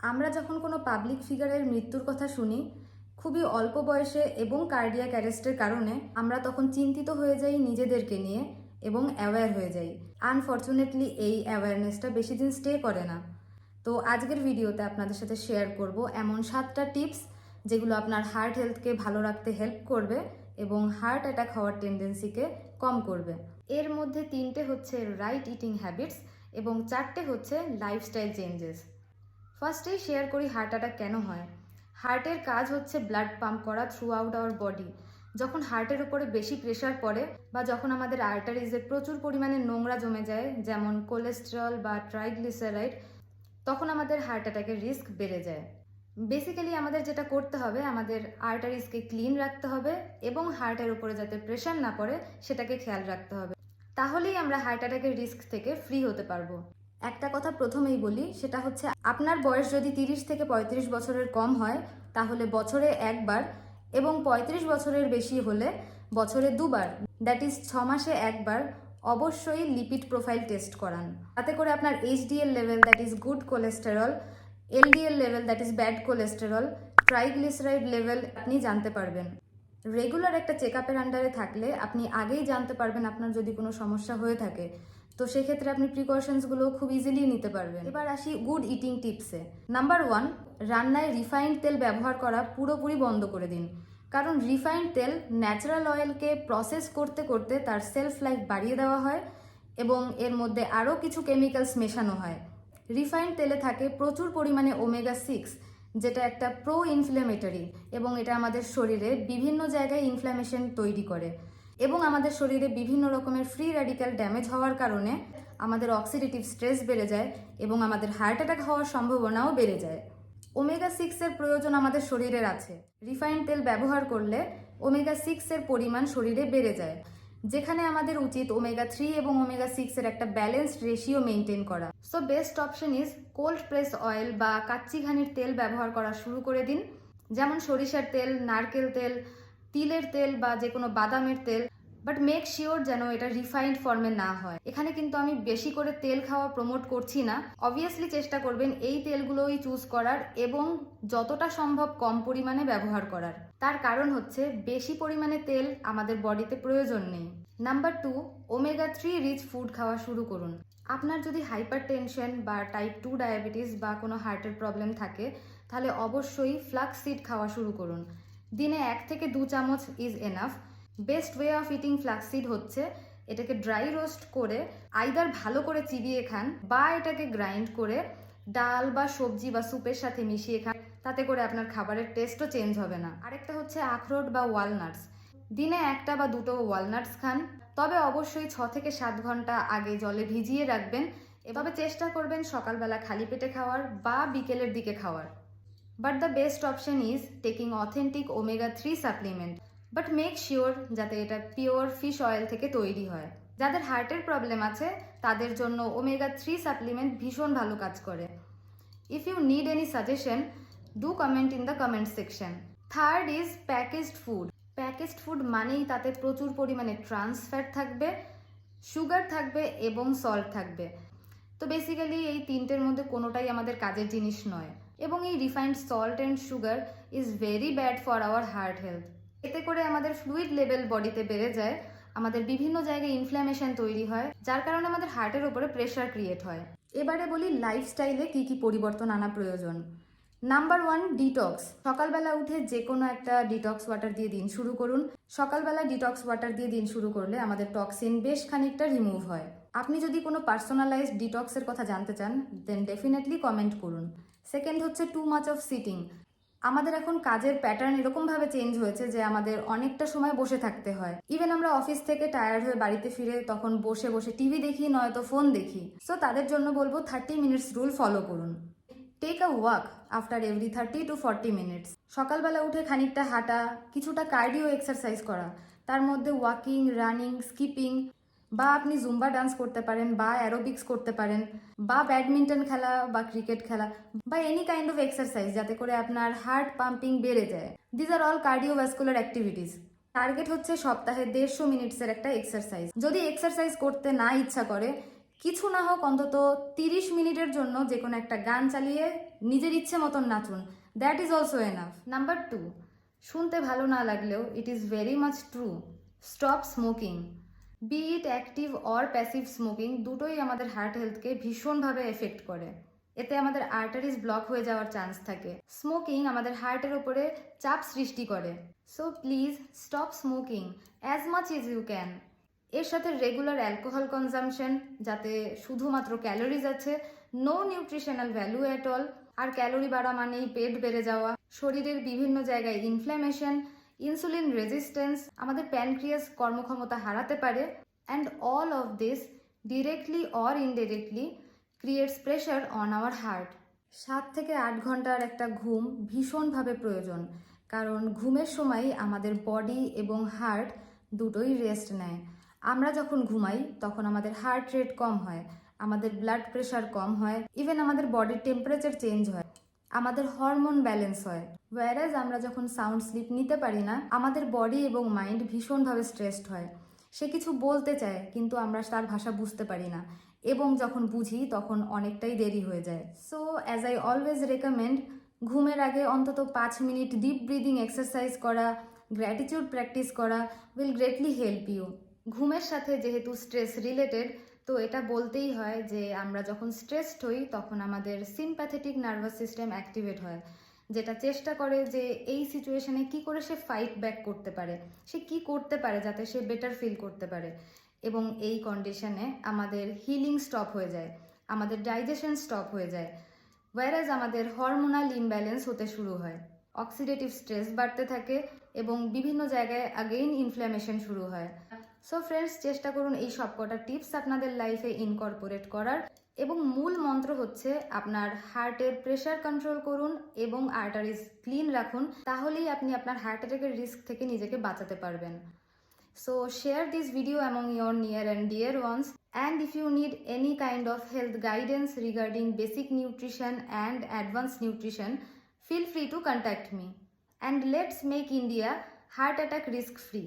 আমরা যখন কোনো পাবলিক ফিগারের মৃত্যুর কথা শুনি, খুবই অল্প বয়সে এবং কার্ডিয়াক অ্যারেস্টের কারণে আমরা তখন চিন্তিত হয়ে যাই নিজেদেরকে নিয়ে এবং অ্যাওয়্যার হয়ে যাই। আনফর্চুনেটলি এই অ্যাওয়ারনেসটা বেশি দিন স্টে করে না। তো আজকের ভিডিওতে আপনাদের সাথে শেয়ার করব এমন সাতটা টিপস যেগুলো আপনার হার্ট হেলথকে ভালো রাখতে হেল্প করবে এবং হার্ট অ্যাটাক হওয়ার টেন্ডেন্সিকে কম করবে। এর মধ্যে তিনটে হচ্ছে রাইট ইটিং হ্যাবিটস এবং চারটে হচ্ছে লাইফস্টাইল চেঞ্জেস ফার্স্টেই শেয়ার করি হার্ট অ্যাটাক কেন হয়। হার্টের কাজ হচ্ছে ব্লাড পাম্প করা থ্রু আউট আওয়ার বডি যখন হার্টের উপরে বেশি প্রেশার পড়ে বা যখন আমাদের আর্টারিজে প্রচুর পরিমাণে নোংরা জমে যায়, যেমন কোলেস্টেরল বা ট্রাইগ্লিসারাইড তখন আমাদের হার্ট অ্যাটাকের রিস্ক বেড়ে যায়। বেসিক্যালি আমাদের যেটা করতে হবে, আমাদের আর্টারিজকে ক্লিন রাখতে হবে এবং হার্টের উপরে যাতে প্রেশার না পড়ে, সেটাকে খেয়াল রাখতে হবে। তাহলেই আমরা হার্ট অ্যাটাকের রিস্ক থেকে ফ্রি হতে পারব। একটা কথা প্রথমেই বলি, সেটা হচ্ছে আপনার বয়স যদি তিরিশ থেকে পঁয়ত্রিশ বছরের কম হয়, তাহলে বছরে একবার এবং পঁয়ত্রিশ বছরের বেশি হলে বছরে দুবার দ্যাট ইজ ছ মাসে একবার অবশ্যই লিপিড প্রোফাইল টেস্ট করান। তাতে করে আপনার HDL level that is good cholesterol LDL level that is bad cholesterol triglyceride level আপনি জানতে পারবেন। রেগুলার একটা চেক আপের আন্ডারে থাকলে আপনি আগেই জানতে পারবেন আপনার যদি কোনো সমস্যা হয়ে থাকে। তো সেক্ষেত্রে আপনি প্রিকশনসগুলো খুব ইজিলি নিতে পারবেন। এবার আসি গুড ইটিং টিপসে নাম্বার ওয়ান রান্নায় রিফাইন্ড তেল ব্যবহার করা পুরোপুরি বন্ধ করে দিন। কারণ রিফাইন্ড তেল ন্যাচারাল অয়েলকে প্রসেস করতে করতে তার সেলফ লাইফ বাড়িয়ে দেওয়া হয় এবং এর মধ্যে আরও কিছু কেমিক্যালস মেশানো হয়। রিফাইন্ড তেলে থাকে প্রচুর পরিমাণে ওমেগা সিক্স যেটা একটা প্রো ইনফ্লেমেটরি এবং এটা আমাদের শরীরে বিভিন্ন জায়গায় ইনফ্ল্যামেশন তৈরি করে। এবং আমাদের শরীরে বিভিন্ন রকমের ফ্রি র্যাডিক্যাল ড্যামেজ হওয়ার কারণে আমাদের অক্সিডেটিভ স্ট্রেস বেড়ে যায় এবং আমাদের হার্ট অ্যাটাক হওয়ার সম্ভাবনাও বেড়ে যায়। ওমেগা সিক্সের প্রয়োজন আমাদের শরীরের আছে। রিফাইন্ড তেল ব্যবহার করলে ওমেগা সিক্সের পরিমাণ শরীরে বেড়ে যায়, যেখানে আমাদের উচিত ওমেগা থ্রি এবং ওমেগা সিক্সের একটা ব্যালেন্সড রেশিও মেনটেন করা। So best option is cold press oil বা কাচ্চি ঘানির তেল ব্যবহার করা শুরু করে দিন। যেমন সরিষার তেল, নারকেল তেল তিলের তেল বা যে কোনো বাদামের তেল বাট মেক শিওর যেন এটা রিফাইন্ড ফর্মে না হয়। এখানে কিন্তু আমি বেশি করে তেল খাওয়া প্রমোট করছি না। অবভিয়াসলি চেষ্টা করবেন এই তেলগুলোই চুজ করার এবং যতটা সম্ভব কম পরিমাণে ব্যবহার করার। তার কারণ হচ্ছে বেশি পরিমাণে তেল আমাদের বডিতে প্রয়োজন নেই। Number two omega three rich food খাওয়া শুরু করুন। আপনার যদি হাইপার টেনশন বা টাইপ টু ডায়াবেটিস বা কোনো হার্টের প্রবলেম থাকে, তাহলে অবশ্যই ফ্লাক্স সিড খাওয়া শুরু করুন। দিনে এক থেকে দু চামচ is enough best way of eating flaxseed হচ্ছে এটাকে ড্রাই রোস্ট করে আইদার ভালো করে চিবিয়ে খান বা এটাকে গ্রাইন্ড করে ডাল বা সবজি বা স্যুপের সাথে মিশিয়ে খান, তাতে করে আপনার খাবারের টেস্টও চেঞ্জ হবে না। আরেকটা হচ্ছে আখরোট বা ওয়ালনাটস দিনে একটা বা দুটো ওয়ালনাটস খান। তবে অবশ্যই ছ থেকে সাত ঘণ্টা আগে জলে ভিজিয়ে রাখবেন। এভাবে চেষ্টা করবেন সকালবেলা খালি পেটে খাওয়ার বা বিকেলের দিকে খাওয়ার। But the best option is taking authentic omega three supplement but make sure যাতে এটা পিওর ফিশ অয়েল থেকে তৈরি হয়। যাদের হার্টের প্রবলেম আছে, তাদের জন্য ওমেগা থ্রি সাপ্লিমেন্ট ভীষণ ভালো কাজ করে। If you need any suggestion do comment in the comment section third is packaged food packaged food মানেই তাতে প্রচুর পরিমাণে ট্রান্স ফ্যাট থাকবে সুগার থাকবে এবং সল্ট থাকবে। তো বেসিক্যালি এই তিনটের মধ্যে কোনোটাই আমাদের কাজের জিনিস নয়। এবং এই refined salt and sugar is very bad for our heart health এতে করে আমাদের ফ্লুইড লেভেল বডিতে বেড়ে যায়, আমাদের বিভিন্ন জায়গায় ইনফ্ল্যামেশন তৈরি হয়, যার কারণে আমাদের হার্টের উপরে প্রেশার ক্রিয়েট হয়। এবারে বলি লাইফস্টাইলে কি কি পরিবর্তন আনা প্রয়োজন। নাম্বার ওয়ান ডিটক্স সকালবেলা উঠে যে কোনো একটা ডিটক্স ওয়াটার দিয়ে দিন শুরু করুন। সকালবেলা ডিটক্স ওয়াটার দিয়ে দিন শুরু করলে আমাদের টক্সিন বেশ খানিকটা রিমুভ হয়। আপনি যদি কোনো পার্সোনালাইজড ডিটক্সের কথা জানতে চান দেন ডেফিনেটলি কমেন্ট করুন। সেকেন্ড হচ্ছে টু মাচ অফ সিটিং আমাদের এখন কাজের প্যাটার্ন এরকমভাবে চেঞ্জ হয়েছে যে আমাদের অনেকটা সময় বসে থাকতে হয়। ইভেন আমরা অফিস থেকে টায়ার্ড হয়ে বাড়িতে ফিরে তখন বসে বসে টিভি দেখি, নয়তো ফোন দেখি। সো তাদের জন্য বলব থার্টি মিনিটস রুল ফলো করুন। Take a walk after every thirty to forty minutes সকালবেলা উঠে খানিকটা হাঁটা, কিছুটা কার্ডিও এক্সারসাইজ করা। তার মধ্যে ওয়াকিং রানিং স্কিপিং বা আপনি জুম্বা ডান্স করতে পারেন, বা অ্যারোবিক্স করতে পারেন, বা ব্যাডমিন্টন খেলা, বা ক্রিকেট খেলা, বা এনি কাইন্ড অফ এক্সারসাইজ যাতে করে আপনার হার্ট পাম্পিং বেড়ে যায়। These are all cardiovascular activities target হচ্ছে সপ্তাহে দেড়শো মিনিটসের একটা এক্সারসাইজ যদি এক্সারসাইজ করতে না ইচ্ছা করে, কিছু না হোক অন্তত তিরিশ মিনিটের জন্য যে কোনো একটা গান চালিয়ে নিজের ইচ্ছে মতন নাচুন। That is also enough number two শুনতে ভালো না লাগলেও it is very much true stop smoking be it active or passive smoking দুটোই আমাদের হার্ট হেলথকে ভীষণভাবে এফেক্ট করে। এতে আমাদের আর্টারিজ ব্লক হয়ে যাওয়ার চান্স থাকে। স্মোকিং আমাদের হার্টের ওপরে চাপ সৃষ্টি করে। So please stop smoking as much is you can এর সাথে রেগুলার অ্যালকোহল কনজামশন যাতে শুধুমাত্র ক্যালোরিজ আছে no nutritional value at all R calorie বাড়া মানেই পেট বেড়ে যাওয়া, শরীরের বিভিন্ন জায়গায় ইনফ্ল্যামেশন ইনসুলিন রেজিস্ট্যান্স আমাদের প্যানক্রিয়াস কর্মক্ষমতা হারাতে পারে and all of this directly or indirectly creates pressure on our heart সাত থেকে আট ঘণ্টার একটা ঘুম ভীষণভাবে প্রয়োজন, কারণ ঘুমের সময় আমাদের বডি এবং হার্ট দুটোই রেস্ট নেয়। আমরা যখন ঘুমাই, তখন আমাদের হার্ট রেট কম হয়, আমাদের ব্লাড প্রেশার কম হয় ইভেন আমাদের বডির টেম্পারেচার চেঞ্জ হয়। আমাদের হরমোন ব্যালেন্স হয়। ওয়ারাজ আমরা যখন সাউন্ড স্লিপ নিতে পারি না, আমাদের বডি এবং মাইন্ড ভীষণভাবে স্ট্রেসড হয়। সে কিছু বলতে চায়, কিন্তু আমরা তার ভাষা বুঝতে পারি না। এবং যখন বুঝি, তখন অনেকটাই দেরি হয়ে যায়। So as I always recommend ঘুমের আগে অন্তত পাঁচ মিনিট ডিপ ব্রিদিং এক্সারসাইজ করা গ্র্যাটিটিউড প্র্যাকটিস করা উইল গ্রেটলি হেল্প ইউ ঘুমের সাথে যেহেতু স্ট্রেস রিলেটেড তো এটা বলতেই হয় যে আমরা যখন স্ট্রেসড হই, তখন আমাদের সিম্প্যাথেটিক নার্ভাস সিস্টেম অ্যাক্টিভেট হয়। যেটা চেষ্টা করে যে এই সিচুয়েশনে কি করে সে ফাইট ব্যাক করতে পারে। সে কি করতে পারে যাতে সে বেটার ফিল করতে পারে। এবং এই কন্ডিশনে আমাদের হিলিং স্টপ হয়ে যায়। আমাদের ডাইজেশন স্টপ হয়ে যায়। ওয়ারাজ আমাদের হরমোনাল ইমব্যালেন্স হতে শুরু হয়। অক্সিডেটিভ স্ট্রেস বাড়তে থাকে এবং বিভিন্ন জায়গায় আগেইন ইনফ্ল্যামেশন শুরু হয়। সো ফ্রেন্ডস চেষ্টা করুন এই সব কটা টিপস আপনাদের লাইফে ইনকর্পোরেট করার এবং মূল মন্ত্র হচ্ছে আপনার হার্টের প্রেশার কন্ট্রোল করুন এবং আর্টারিজ ক্লিন রাখুন, তাহলেই আপনি আপনার হার্ট অ্যাটাকের রিস্ক থেকে নিজেকে বাঁচাতে পারবেন। So share this video among your near and dear ones and if you need any kind of health guidance regarding basic nutrition and advance nutrition feel free to contact me and let's make India heart attack risk free